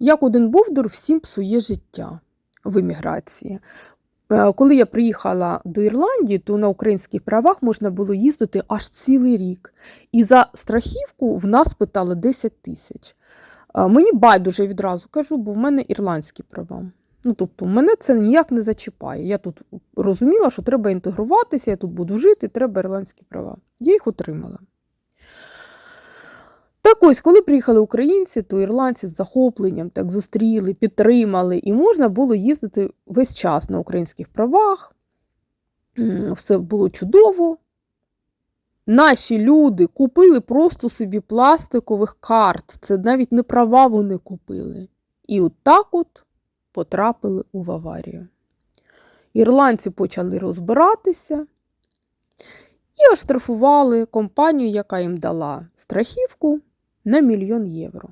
як один бовдур всім псує життя в еміграції. Е, Коли я приїхала до Ірландії, то на українських правах можна було їздити аж цілий рік. І за страхівку в нас питали 10 тисяч. Е, Мені байдуже відразу кажу, бо в мене ірландські права. Ну, тобто, мене це ніяк не зачіпає. Я тут розуміла, що треба інтегруватися, я тут буду жити, треба ірландські права. Я їх отримала. Ось, коли приїхали українці, то ірландці з захопленням так зустріли, підтримали, і можна було їздити весь час на українських правах. Все було чудово. Наші люди купили просто собі пластикових карт. Це навіть не права вони купили. І от так от потрапили у аварію. Ірландці почали розбиратися і оштрафували компанію, яка їм дала страхівку на мільйон євро.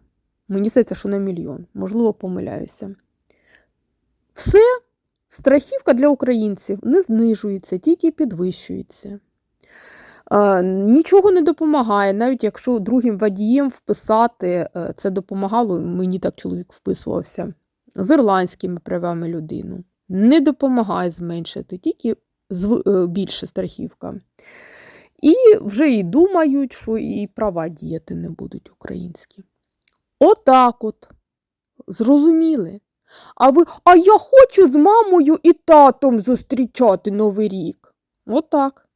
Мені здається, що на мільйон, можливо, помиляюся. Все, страхівка для українців не знижується, тільки підвищується. Нічого не допомагає, навіть якщо другим водієм вписати, е, це допомагало, мені так чоловік вписувався, з ірландськими правами людину. Не допомагає зменшити, тільки е, більше страхівка. І вже і думають, що і права діяти не будуть українські. Отак от. Зрозуміли. А ви, а я хочу з мамою і татом зустрічати Новий рік. Отак.